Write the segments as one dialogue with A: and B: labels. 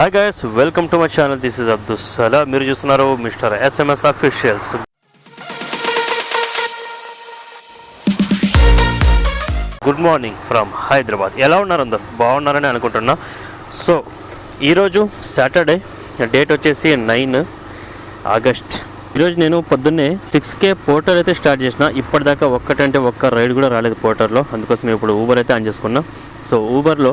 A: Hi guys welcome to my channel this is Abdul Sala మీరు చూస్తున్నారు mister SMS officials good morning from Hyderabad ఎలా ఉన్నారు అందరు? బాగున్నారని అనుకుంటున్నా. సో ఈరోజు సాటర్డే డేట్ వచ్చేసి నైన్ ఆగస్ట్ ఈరోజు నేను పొద్దున్నే సిక్స్ కే పోర్టర్ అయితే స్టార్ట్ చేసిన. ఇప్పటిదాకా ఒక్కటంటే ఒక్క రైడ్ కూడా రాలేదు పోర్టర్లో అందుకోసం ఇప్పుడు ఊబర్ అయితే ఆన్ చేసుకున్నా. సో ఊబర్లో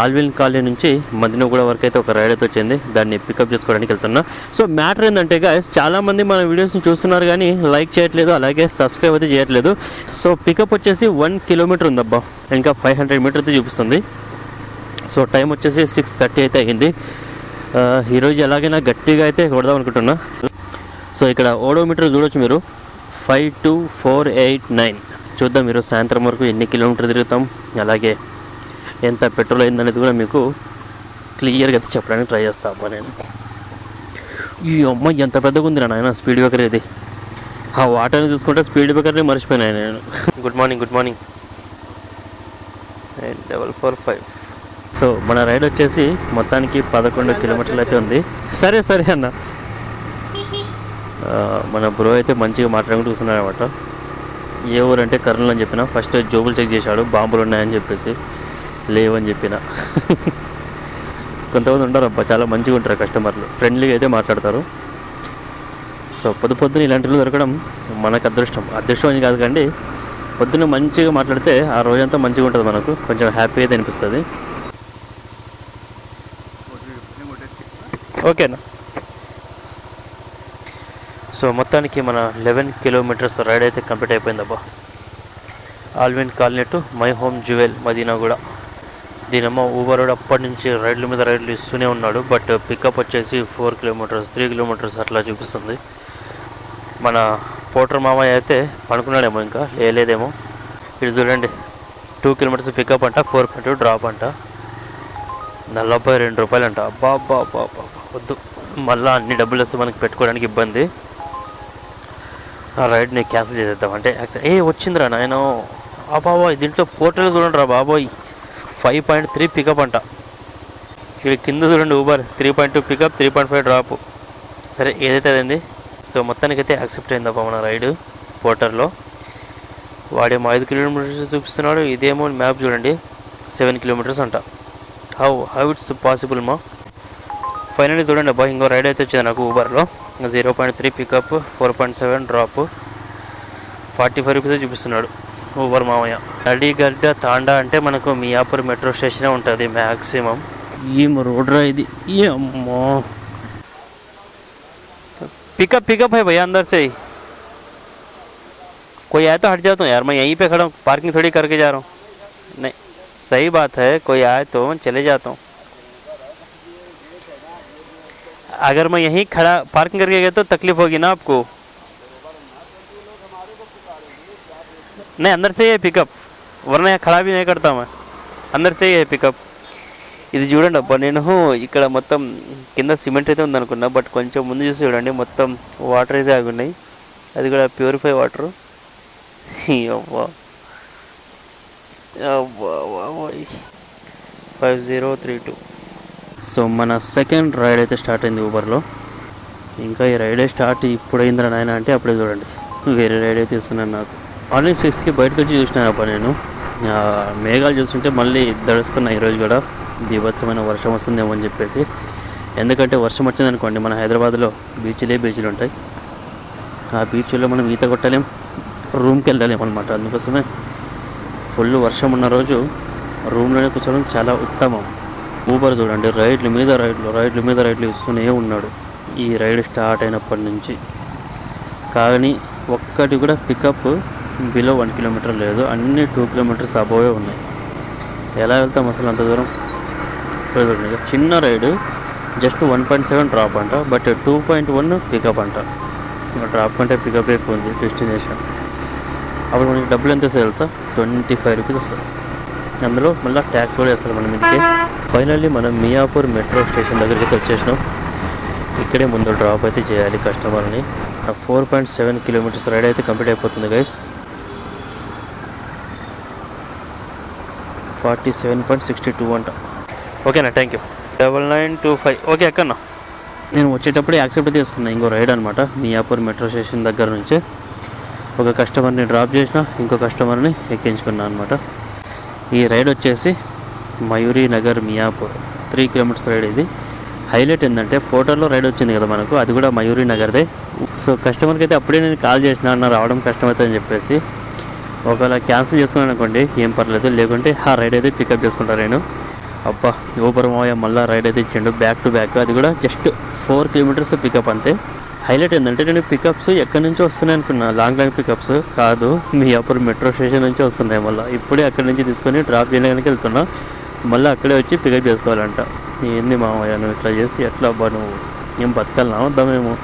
A: ఆల్విన్ కాలనీ నుంచి మదినగూడ వరకు అయితే ఒక రైడ్ అయితే వచ్చింది. దాన్ని పికప్ చేసుకోవడానికి వెళ్తున్నా. సో మ్యాటర్ ఏంటంటే గాయస్ చాలామంది మన వీడియోస్ని చూస్తున్నారు కానీ లైక్ చేయట్లేదు అలాగే సబ్స్క్రైబ్ అయితే చేయట్లేదు. సో పికప్ వచ్చేసి వన్ కిలోమీటర్ ఉందబ్బా. ఇంకా ఫైవ్ హండ్రెడ్ మీటర్ అయితే చూపిస్తుంది. సో టైం వచ్చేసి సిక్స్ థర్టీ అయితే అయింది. ఈరోజు ఎలాగైనా గట్టిగా అయితే కొడదాం అనుకుంటున్నా. సో ఇక్కడ ఓడోమీటర్ చూడొచ్చు మీరు. Five two four eight nine చూద్దాం మీరు సాయంత్రం వరకు ఎన్ని కిలోమీటర్ తిరుగుతాం. అలాగే ఎంత పెట్రోల్ అయిందనేది కూడా మీకు క్లియర్గా అయితే చెప్పడానికి ట్రై చేస్తా అబ్బా నేను. ఈ అమ్మ ఎంత పెద్దగా ఉంది నాయన స్పీడ్ బ్రేకర్ ఇది. ఆ వాటర్ని చూసుకుంటే స్పీడ్ బ్రేకర్ని మర్చిపోయినా నేను. Good morning good morning. Double four five. So మన రైడ్ వచ్చేసి మొత్తానికి పదకొండు కిలోమీటర్లు అయితే ఉంది. సరే సరే అన్న. మన బ్రో అయితే మంచిగా మాట్లాడుకుంటూ కూర్చున్నాడు అనమాట ఏ ఊరు అంటే కర్నూలు అని చెప్పిన ఫస్ట్ జోబులు చెక్ చేశాడు బాంబులు ఉన్నాయని చెప్పేసి. లేవని చెప్పిన. కొంతమంది ఉంటారు అబ్బా చాలా మంచిగా ఉంటారు కస్టమర్లు. ఫ్రెండ్లీగా అయితే మాట్లాడతారు. సో పొద్దు పొద్దున ఇలాంటివి దొరకడం మనకు అదృష్టం. అదృష్టం అని కాదు కండి పొద్దున్న మంచిగా మాట్లాడితే ఆ రోజంతా మంచిగా ఉంటుంది మనకు. కొంచెం హ్యాపీ అయితే అనిపిస్తుంది. ఓకేనా సో మొత్తానికి మన లెవెన్ కిలోమీటర్స్ రైడ్ అయితే కంప్లీట్ అయిపోయింది అబ్బా Alwin colony to My Home Jewel Madina కూడా దీనేమో ఊబర్ వాడు అప్పటి నుంచి రైడ్ల మీద రైడ్లు ఇస్తూనే ఉన్నాడు. బట్ పికప్ వచ్చేసి ఫోర్ కిలోమీటర్స్ త్రీ కిలోమీటర్స్ అట్లా చూపిస్తుంది. మన పోటర్ మామయ్య అయితే పడుకున్నాడేమో ఇంకా లేలేదేమో. ఇది చూడండి టూ కిలోమీటర్స్ పికప్ అంట ఫోర్ పాయింట్ డ్రాప్ అంట. నలభై రెండు రూపాయలు అంట అబ్బా అబ్బా అబ్బా అబ్బా వద్దు. మళ్ళీ అన్ని డబ్బులు వస్తే మనకి పెట్టుకోవడానికి ఇబ్బంది. ఆ రైడ్ని క్యాన్సిల్ చేసేద్దాం అంటే ఏ వచ్చిందిరా నాయన. ఆ బాబోయ్ దీంట్లో పోర్టల్ చూడండి రా బాబోయ్. ఫైవ్ పాయింట్ త్రీ పికప్ అంట. ఇక్కడ కింద చూడండి Uber three point two pickup three point five drop సరే ఏదైతే అదండి? సో మొత్తానికైతే యాక్సెప్ట్ అయిందప్ప మన రైడ్ పోర్టర్లో. వాడేమో ఐదు కిలోమీటర్స్ చూపిస్తున్నాడు ఇదేమో మ్యాప్ చూడండి. సెవెన్ కిలోమీటర్స్ అంట. హౌ హౌ ఇట్స్ పాసిబుల్ మా ఫైనల్లీ చూడండి అబ్బా ఇంకో రైడ్ అయితే వచ్చింది నాకు ఊబర్లో zero point three pickup four point seven drop forty five rupees చూపిస్తున్నాడు. ఊబర్ మామయ్య అడిగడ్డ తాండా అంటే మనకు మియాపూర్ మెట్రో స్టేషనే ఉంటుంది మ్యాక్సిమం ఏం రోడ్ రా ఇది అమ్మో पिकअप पिकअप है भैया अंदर से ही कोई आए तो हट जाता हूँ यार मैं यहीं पे खड़ा हूँ पार्किंग थोड़ी करके जा रहा हूँ नहीं सही बात है कोई आए तो मैं चले जाता हूँ अगर मैं यहीं खड़ा पार्किंग करके गया तो तकलीफ होगी ना आपको नहीं अंदर से ही है पिकअप वरना यहाँ खड़ा भी नहीं करता मैं अंदर से ही है पिकअप ఇది చూడండి అబ్బా నేను ఇక్కడ మొత్తం కింద సిమెంట్ అయితే ఉందనుకున్నా బట్ కొంచెం ముందు చూసి చూడండి మొత్తం వాటర్ అయితే ఆగి ఉన్నాయి అది కూడా ప్యూరిఫై వాటర్ అబ్బా five zero three two so మన సెకండ్ రైడ్ అయితే స్టార్ట్ అయింది ఊబర్లో ఇంకా ఈ రైడే స్టార్ట్ ఇప్పుడు అయిందిరా నాయన అంటే అప్పుడే చూడండి వేరే రైడ్ అయితే ఇస్తున్నాను నాకు ఆన్లైన్ సిక్స్కి బయటకు వచ్చి చూసినాను అప్ప నేను. మేఘాలు చూస్తుంటే మళ్ళీ దడుచుకున్నా ఈరోజు కూడా బీభత్సమైన వర్షం వస్తుందేమో అని చెప్పేసి. ఎందుకంటే వర్షం వచ్చిందనుకోండి మన హైదరాబాద్లో బీచ్లే బీచ్లు ఉంటాయి. ఆ బీచ్లో మనం ఈత కొట్టలేం రూమ్కి వెళ్ళలేం అనమాట అందుకోసమే ఫుల్ వర్షం ఉన్న రోజు రూమ్లోనే కూర్చోవడం చాలా ఉత్తమం. ఊబర్ చూడండి రైడ్ల మీద రైడ్లు రైడ్ల మీద రైడ్లు ఇస్తూనే ఉన్నాడు. ఈ రైడ్ స్టార్ట్ అయినప్పటి నుంచి. కానీ ఒక్కటి కూడా పికప్ బిలో వన్ కిలోమీటర్ లేదు. అన్ని టూ కిలోమీటర్స్ అబోవే ఉన్నాయి. ఎలా వెళ్తాం అసలు అంత దూరం? చూడండి చిన్న ride just one point seven drop అంట but two point one pickup అంట. డ్రాప్ కంటే పికప్ ఎక్కువ ఉంది డెస్టినేషన్. అప్పుడు మనకి డబ్బులు ఎంత వస్తాయి తెలుసా? ట్వంటీ ఫైవ్ రూపీస్ వస్తుంది అందులో మళ్ళీ ట్యాక్స్ కూడా వేస్తారు మనం ఇంటికి ఫైనల్లీ మనం మియాపూర్ మెట్రో స్టేషన్ దగ్గరికి అయితే వచ్చేసినాం. ఇక్కడే ముందు డ్రాప్ అయితే చేయాలి కస్టమర్ని. Four point seven kilometres ride అయితే కంప్లీట్ అయిపోతుంది guys forty seven point sixty two అంట. ఓకేనా thank you double nine two five. Okay ఎక్కన్నా నేను వచ్చేటప్పుడు యాక్సెప్ట్ తీసుకున్నా ఇంకో రైడ్ అనమాట మియాపూర్ మెట్రో స్టేషన్ దగ్గర నుంచి. ఒక కస్టమర్ని డ్రాప్ చేసిన ఇంకో కస్టమర్ని ఎక్కించుకున్నా అనమాట ఈ రైడ్ వచ్చేసి Mayuri Nagar Miyapur three kilometres ride ఇది. హైలైట్ ఏంటంటే పోర్టల్లో రైడ్ వచ్చింది కదా మనకు అది కూడా మయూరి నగర్దే. సో కస్టమర్కి అయితే అప్పుడే నేను కాల్ చేసిన అన్న రావడం కష్టమవుతుందని చెప్పేసి. ఒకవేళ క్యాన్సిల్ చేసుకున్నాను అనుకోండి ఏం పర్లేదు. లేకుంటే ఆ రైడ్ అయితే పికప్ చేసుకుంటాను నేను. అబ్బా ఊబర్ మావయ్య మళ్ళీ రైడ్ అయితే ఇచ్చిండు. బ్యాక్ టు బ్యాక్ అది కూడా జస్ట్ ఫోర్ కిలోమీటర్స్ పికప్ అంతే. హైలైట్ ఏంటంటే నేను పికప్స్ ఎక్కడి నుంచి వస్తున్నాయి అనుకున్నా. లాంగ్ లాంగ్ పికప్స్ కాదు మీ అప్పుడు మెట్రో స్టేషన్ నుంచి వస్తున్నాయి మళ్ళీ. ఇప్పుడే అక్కడి నుంచి తీసుకొని డ్రాప్ చేయడానికి వెళ్తున్నా. మళ్ళీ అక్కడే వచ్చి పికప్ చేసుకోవాలంట. ఏంది మామయ్య నువ్వు ఇట్లా చేసి ఎట్లా అబ్బా నువ్వు? ఏం బతకాలనా? వద్దామేమో.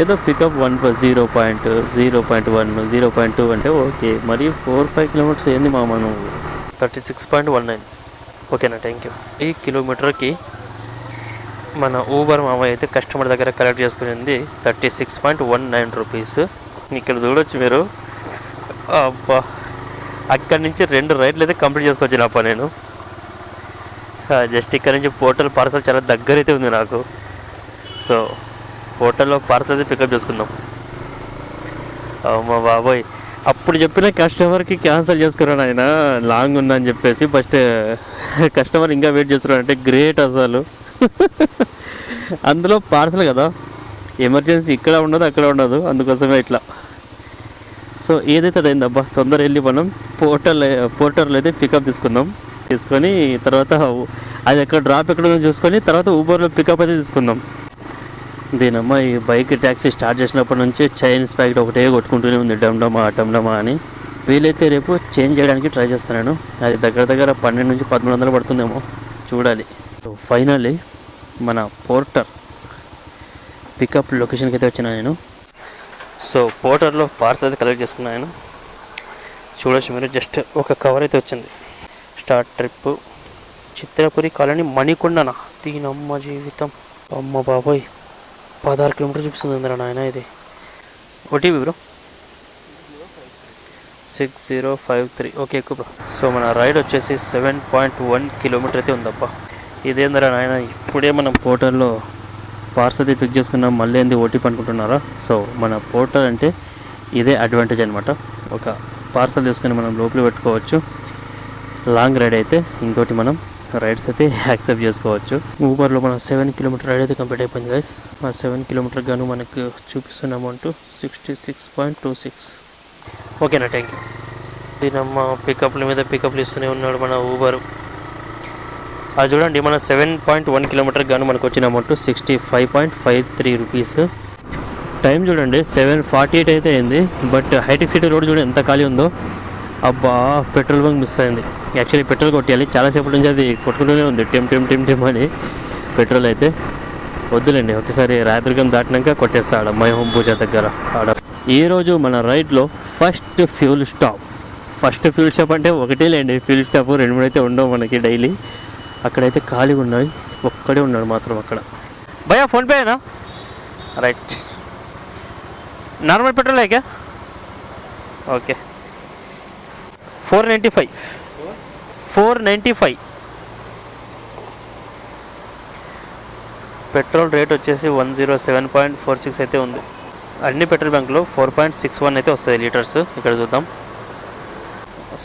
A: ఏదో pickup one plus zero point zero point one zero point two అంటే ఓకే మరి ఫోర్ ఫైవ్ కిలోమీటర్స్ ఏంది మా మనం thirty six point one nine ఓకేనా థ్యాంక్ యూ ఈ కిలోమీటర్కి మన ఊబర్ మామ అయితే కస్టమర్ దగ్గర కలెక్ట్ చేసుకునేది thirty six point one nine rupees ఇక్కడ చూడొచ్చు మీరు. అబ్బా అక్కడి నుంచి రెండు రైడ్లు అయితే కంప్లీట్ చేసుకొచ్చినప్ప నేను. జస్ట్ ఇక్కడ నుంచి పోర్టల్ పార్సల్ చాలా దగ్గర అయితే ఉంది నాకు. సో హోటల్లో పార్సల్ అయితే పికప్ చేసుకుందాం అవుమా బాబోయ్. అప్పుడు చెప్పిన కస్టమర్కి క్యాన్సిల్ చేసుకున్నాను ఆయన లాంగ్ ఉందని చెప్పేసి ఫస్ట్ కస్టమర్ ఇంకా వెయిట్ చేస్తున్నాడు అంటే గ్రేట్ అసలు. అందులో పార్సల్ కదా ఎమర్జెన్సీ ఇక్కడ ఉండదు అక్కడ ఉండదు అందుకోసమే ఇట్లా. సో ఏదైతే అయింది అబ్బా తొందర వెళ్ళి మనం పోర్టల్ పోర్టర్లో అయితే పికప్ తీసుకుందాం తీసుకొని తర్వాత అది ఎక్కడ డ్రాప్ ఎక్కడ ఉందో చూసుకొని తర్వాత ఊబర్లో పికప్ అయితే తీసుకుందాం దీనమ్మ ఈ బైక్ ట్యాక్సీ స్టార్ట్ చేసినప్పటి నుంచి చైన్స్ ప్యాకెట్ ఒకటే కొట్టుకుంటూనే ఉంది. డమ్డమా డమ్డమా అని. వీలైతే రేపు చేంజ్ చేయడానికి ట్రై చేస్తున్నాను అది దగ్గర దగ్గర పన్నెండు నుంచి పదమూడు వందలు పడుతుందేమో. చూడాలి. ఫైనల్లీ మన పోర్టర్ పికప్ లొకేషన్కి అయితే వచ్చినా నేను. సో పోర్టర్లో పార్సల్ అయితే కలెక్ట్ చేసుకున్నాను చూడొచ్చు మీరు జస్ట్ ఒక కవర్ అయితే వచ్చింది. స్టార్ట్ ట్రిప్ చిత్రపురి కాలనీ మణికొండన? దీనమ్మ జీవితం. అమ్మ బాబోయ్. పదహారు కిలోమీటర్ చూపిస్తుంది అందరా నాయన ఇది. OTP bro. Six zero five three okay ఎక్కువ బ్రో. సో మన రైడ్ వచ్చేసి సెవెన్ పాయింట్ వన్ కిలోమీటర్ అయితే ఉందప్ప ఇదేందరా నాయన ఇప్పుడే మనం పోర్టల్లో పార్సల్ అయితే పిక్ చేసుకున్నాం మళ్ళీ ఏంది ఓటీపీ అనుకుంటున్నారా? సో మన పోర్టల్ అంటే ఇదే అడ్వాంటేజ్ అనమాట ఒక పార్సల్ తీసుకొని మనం లోపల పెట్టుకోవచ్చు. లాంగ్ రైడ్ అయితే ఇంకోటి మనం రైడ్స్ అయితే యాక్సెప్ట్ చేసుకోవచ్చు. ఊబర్లో మనం సెవెన్ కిలోమీటర్ రైడ్ అయితే కంప్లీట్ అయిపోయింది గైస్ సెవెన్ కిలోమీటర్ గాను మనకు చూపిస్తున్న amount sixty six point two six. ఓకేనా థ్యాంక్ యూ దీనమ్మ పికప్ల మీద పికప్లు ఇస్తూనే ఉన్నాడు మన ఊబర్ అది చూడండి మన సెవెన్ పాయింట్ వన్ కిలోమీటర్ గాను మనకు వచ్చిన amount sixty five point five three rupees time చూడండి సెవెన్ ఫార్టీ ఎయిట్ అయితే అయింది. బట్ హైటెక్ సిటీ రోడ్ చూడండి ఎంత ఖాళీ ఉందో. అబ్బా పెట్రోల్ బంక్ మిస్ అయింది. యాక్చువల్లీ పెట్రోల్ కొట్టేయాలి. చాలాసేపటి నుంచి అది కొట్టుకుంటూనే ఉంది. టెమ్ టెమ్ టెమ్ టెమ్ అని పెట్రోల్ అయితే. వద్దులేండి ఒకసారి రాయదుర్గం దాటినాక కొట్టేస్తాడు మయోహం పూజ దగ్గర ఆడ. ఈరోజు మన రైడ్లో first fuel stop. First fuel stop అంటే ఒకటే లేండి ఫ్యూల్ స్టాప్ రెండు మూడు అయితే ఉండవు మనకి డైలీ. అక్కడైతే ఖాళీగా ఉన్నాయి ఒక్కడే ఉన్నాడు మాత్రం అక్కడ. భయా ఫోన్పేనా రైట్. నార్మల్ పెట్రోల్ అయ్యా okay. Four ninety five. Four ninety five. Petrol rate వచ్చేసి one zero seven point four six అయితే ఉంది. అన్ని పెట్రోల్ బంక్లో ఫోర్ పాయింట్ సిక్స్ వన్ అయితే వస్తాయి లీటర్స్. ఇక్కడ చూద్దాం.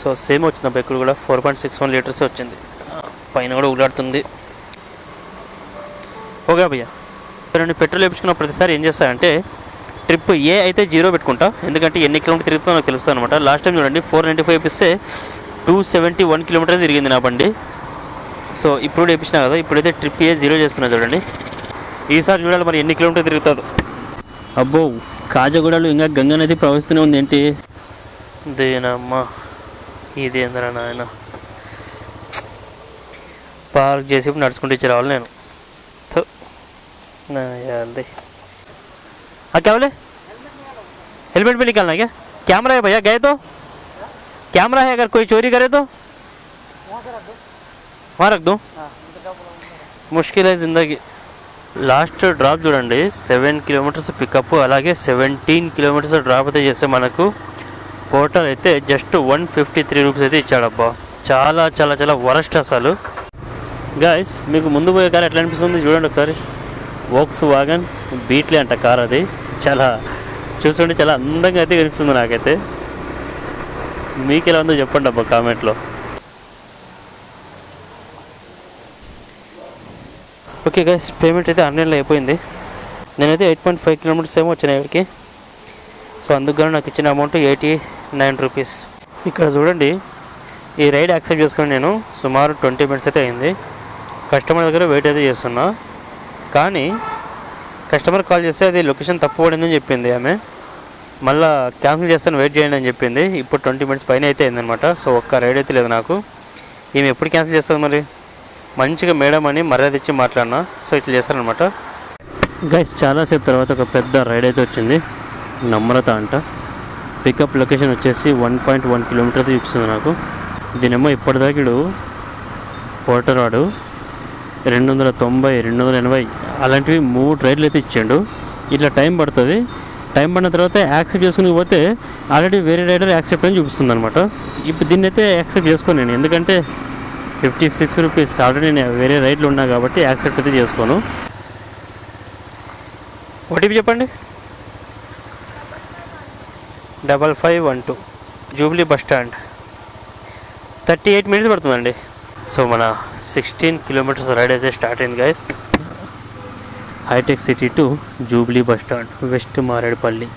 A: సో సేమ్ వచ్చింది ఇక్కడ కూడా four point six one litres వచ్చింది. పైన కూడా ఉగులాడుతుంది. ఓకే భయ్యా నేను పెట్రోల్ వేయించుకున్న ప్రతిసారి ఏం చేస్తానంటే ట్రిప్ ఏ అయితే జీరో పెట్టుకుంటా ఎందుకంటే ఎన్ని కిలోమీటర్ తిరుగుతుందో నాకు తెలుస్తుంది అనమాట లాస్ట్ టైం చూడండి ఫోర్ నైంటీ ఫైవ్ ఇస్తే టూ సెవెంటీ వన్ కిలోమీటర్ తిరిగింది నా బండి. సో ఇప్పుడు వేపించినా కదా ఇప్పుడైతే ట్రిప్ ఏ జీరో చేస్తున్నా చూడండి. ఈసారి చూడాలి మరి ఎన్ని కిలోమీటర్ తిరుగుతుందో అబ్బో కాజగూడలో ఇంకా గంగా నది ప్రవహిస్తూనే ఉంది ఏంటి దేనమ్మా ఇదేందరా నాయన పార్క్ చేసి ఇప్పుడు నడుచుకుంటూ ఇచ్చి రావాలి నేను థు. నా యాల్ది हाँ क्या बोले हेलमेट भी निकालना है क्या कैमरा है भैया गए तो कैमरा है अगर कोई चोरी करे तो वहाँ रख दूँ ముష్కిల్ है జిందగీ లాస్ట్ డ్రాప్ చూడండి. సెవెన్ కిలోమీటర్స్ పికప్ అలాగే సెవెంటీన్ కిలోమీటర్స్ డ్రాప్ అయితే చేస్తే మనకు టోటల్ అయితే just one fifty three rupees అయితే ఇచ్చాడబ్బా. చాలా చాలా చాలా వరస్ట్ అసలు. గాయస్ మీకు ముందు పోయే కార్ ఎట్లా అనిపిస్తుంది చూడండి ఒకసారి. వోక్స్ వాగన్ బీట్లే అంట కార్ అది. చాలా చూస్తుంటే చాలా అందంగా అయితే కనిపిస్తుంది నాకైతే. మీకు ఎలా ఉందో చెప్పండి అబ్బా కామెంట్లో. ఓకే గైస్ పేమెంట్ అయితే ఆన్లైన్లో అయిపోయింది. నేనైతే ఎయిట్ పాయింట్ ఫైవ్ కిలోమీటర్స్ ఏమో వచ్చినాయి ఇక్కడికి. సో అందుకు నాకు ఇచ్చిన అమౌంట్ ఎయిటీ నైన్ రూపీస్ ఇక్కడ చూడండి ఈ రైడ్ యాక్సెప్ట్ చేసుకొని నేను. సుమారు ట్వంటీ మినిట్స్ అయితే అయింది. కస్టమర్ దగ్గర వెయిట్ అయితే చేస్తున్నా. కానీ కస్టమర్ కాల్ చేస్తే అది లొకేషన్ తప్పు పడిందని చెప్పింది ఆమె. మళ్ళా క్యాన్సిల్ చేస్తాను వెయిట్ చేయండి అని చెప్పింది. ఇప్పుడు ట్వంటీ మినిట్స్ పైన అయితే అయిందనమాట సో ఒక్క రైడ్ అయితే లేదు నాకు. ఈమె ఎప్పుడు క్యాన్సిల్ చేస్తుంది మరి? మంచిగా మేడం అని మర్యాద ఇచ్చి మాట్లాడినా. సో ఇట్లా చేస్తారనమాట గైస్ చాలాసేపు తర్వాత ఒక పెద్ద రైడ్ అయితే వచ్చింది. నమ్రత అంట. పికప్ లొకేషన్ వచ్చేసి వన్ పాయింట్ వన్ కిలోమీటర్ చూపిస్తుంది నాకు. దీనేమో ఇప్పటిదాకా ఇడు పోటరాడు రెండు వందల తొంభై రెండు వందల ఎనభై అలాంటివి మూడు రైడ్లు అయితే ఇచ్చాడు. ఇట్లా టైం పడుతుంది. టైం పడిన తర్వాత యాక్సెప్ట్ చేసుకుని పోతే ఆల్రెడీ వేరే రైడర్ యాక్సెప్ట్ అని చూపిస్తుంది అనమాట ఇప్పుడు దీన్ని అయితే యాక్సెప్ట్ చేసుకోను నేను. ఎందుకంటే ఫిఫ్టీ సిక్స్ రూపీస్ ఆల్రెడీ నేను వేరే రైడ్లు ఉన్నా కాబట్టి యాక్సెప్ట్ అయితే చేసుకోను. ఓటీపీ చెప్పండి. Double five one two Jubilee bus stand. Thirty eight minutes పడుతుందండి. సో మన సిక్స్టీన్ కిలోమీటర్స్ రైడ్ అయితే స్టార్ట్ అయింది guys Hitech City to Jubilee bus stand west Marredpally.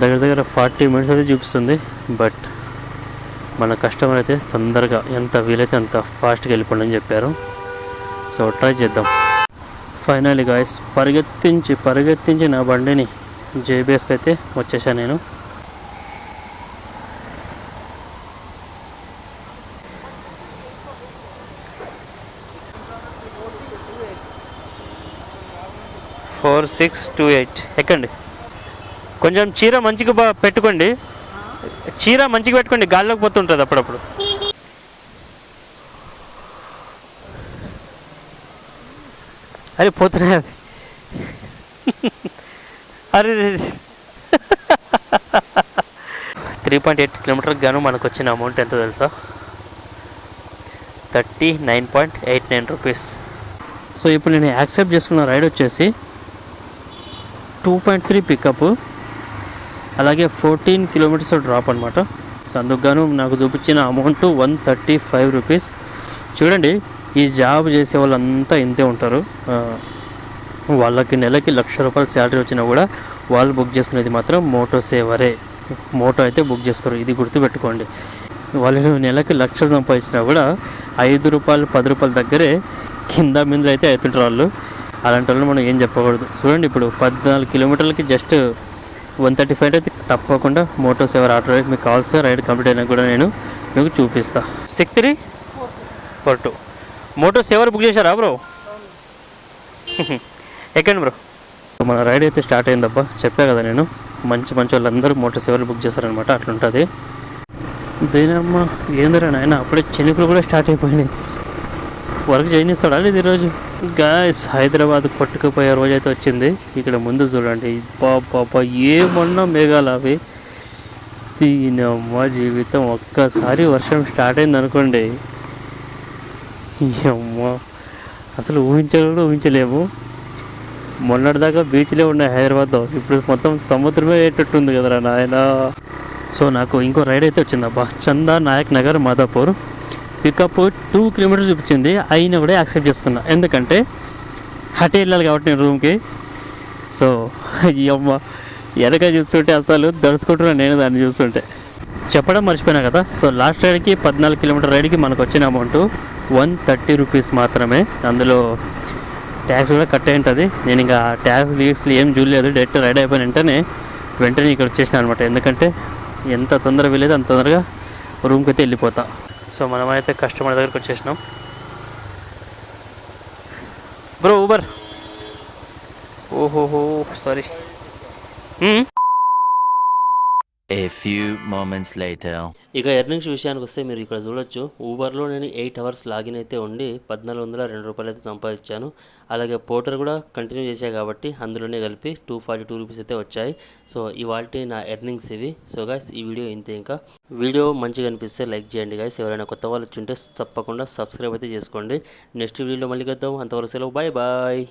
A: దగ్గర దగ్గర ఫార్టీ మినిట్స్ అయితే చూపిస్తుంది బట్ మన కస్టమర్ అయితే తొందరగా ఎంత వీలైతే అంత ఫాస్ట్గా వెళ్ళిపోండి అని చెప్పారు. సో ట్రై చేద్దాం. ఫైనల్ గాయస్ పరిగెత్తించి పరిగెత్తించి నా బండిని జేబీఎస్కి అయితే వచ్చేసాను నేను. ఫోర్ సిక్స్ టూ ఎయిట్ ఎక్కండి. కొంచెం చీర మంచిగా బా పెట్టుకోండి. చీర మంచిగా పెట్టుకోండి గాల్లోకి పోతుంటుంది అప్పుడప్పుడు. అరే పోతున్నాయి అరే త్రీ పాయింట్ ఎయిట్ కిలోమీటర్ గాను మనకు వచ్చిన అమౌంట్ ఎంత తెలుసా? Thirty nine point eight nine rupees. So ఇప్పుడు నేను యాక్సెప్ట్ చేసుకున్న రైడ్ వచ్చేసి టూ పాయింట్ త్రీ పికప్. అలాగే ఫోర్టీన్ కిలోమీటర్స్ డ్రాప్ అనమాట సో అందుకుగాను నాకు చూపించిన amount one thirty five rupees. చూడండి ఈ జాబ్ చేసే వాళ్ళంతా ఇంతే ఉంటారు. వాళ్ళకి నెలకి లక్ష రూపాయలు శాలరీ వచ్చినా కూడా వాళ్ళు బుక్ చేసుకునేది మాత్రం మోటో సేవరే. మోటో అయితే బుక్ చేసుకోరు. ఇది గుర్తుపెట్టుకోండి. వాళ్ళు నెలకి లక్షలు సంపాదించినా కూడా ఐదు రూపాయలు పది రూపాయల దగ్గరే కింద మీద అయితే అవుతుంటారు వాళ్ళు. అలాంటి వాళ్ళు మనం ఏం చెప్పకూడదు. చూడండి ఇప్పుడు పద్నాలుగు కిలోమీటర్లకి జస్ట్ వన్ థర్టీ ఫైవ్ అయితే తప్పకుండా మోటో సేవర్ ఆటో రైడ్ మీకు కావాల్సిన రైడ్ కంప్లీట్ అయినా కూడా నేను మీకు చూపిస్తాను six three? Four two. Moto Saver book చేశారా బ్రో? ఎక్కండి బ్రో. మన రైడ్ అయితే స్టార్ట్ అయిందబ్బా. చెప్పా కదా నేను మంచి మంచి వాళ్ళందరూ మోటార్ సేవలు బుక్ చేశారనమాట అట్లుంటుంది. దేనమ్మా ఏందిరా నాయన అప్పుడే చెనుకులు కూడా స్టార్ట్ అయిపోయినాయి. వర్క్ చేయనిస్తాడా లేదు ఈరోజు? గాయస్ హైదరాబాద్ కొట్టుకుపోయే రోజు అయితే వచ్చింది. ఇక్కడ ముందు చూడండి. బాబా ఏమన్నా మేఘాలు అవి. దీనమ్మ జీవితం ఒక్కసారి వర్షం స్టార్ట్ అయింది అనుకోండి. అమ్మ అసలు ఊహించడం కూడా ఊహించలేము. మొన్నటిదాకా బీచ్లే ఉన్నాయి హైదరాబాద్లో. ఇప్పుడు మొత్తం సముద్రమే అయ్యేటట్టుంది కదరా నాయన. సో నాకు ఇంకో రైడ్ అయితే వచ్చిందబ్బా. Chanda Nayak Nagar Madhapur. Pickup two kilometres చూపించింది. అయినా కూడా యాక్సెప్ట్ చేసుకున్నా. ఎందుకంటే హటే వెళ్ళాలి కాబట్టి నేను రూమ్కి. సో ఈ అమ్మ వెనక చూస్తుంటే అసలు దడుచుకుంటున్నాను నేను దాన్ని చూస్తుంటే. చెప్పడం మర్చిపోయినా కదా. సో లాస్ట్ రైడ్కి పద్నాలుగు కిలోమీటర్ రైడ్కి మనకు వచ్చిన అమౌంట్ వన్ థర్టీ రూపీస్ మాత్రమే. అందులో ట్యాక్స్ కూడా కట్ అయి ఉంటుంది. నేను ఇంకా ట్యాక్స్ లీక్స్లు ఏం చూడలేదు. డైరెక్ట్ రైడ్ అయిపోయిన వెంటనే వెంటనే ఇక్కడ వచ్చేసిన అనమాట ఎందుకంటే ఎంత తొందరగా వెళ్ళేది అంత తొందరగా రూమ్కి అయితే వెళ్ళిపోతా. సో మనమైతే కస్టమర్ దగ్గరికి వచ్చేసినాం. బ్రో ఊబర్ ఓహోహో sorry
B: a few moments later.
A: ఇక ఎర్నింగ్స్ విషయానికి వస్తే మీరు ఇక్కడ చూడొచ్చు. ఊబర్లో నేను ఎయిట్ అవర్స్ లాగిన్ అయితే ఉండి పద్నాలుగు వందల రెండు రూపాయలు అయితే సంపాదించాను. అలాగే పోర్టర్ కూడా కంటిన్యూ చేశాను కాబట్టి అందులోనే కలిపి టూ ఫార్టీ టూ రూపీస్ అయితే వచ్చాయి. సో ఇవాళ నా ఎర్నింగ్స్ ఇవి. సో గాయస్ ఈ వీడియో ఇంతే ఇంకా. వీడియో మంచిగా అనిపిస్తే లైక్ చేయండి గాయస్ ఎవరైనా కొత్త వాళ్ళు వచ్చుంటే తప్పకుండా సబ్స్క్రైబ్ అయితే చేసుకోండి. నెక్స్ట్ వీడియోలో మళ్ళీ కలుద్దాం. అంతవరకు సెలవు. Bye bye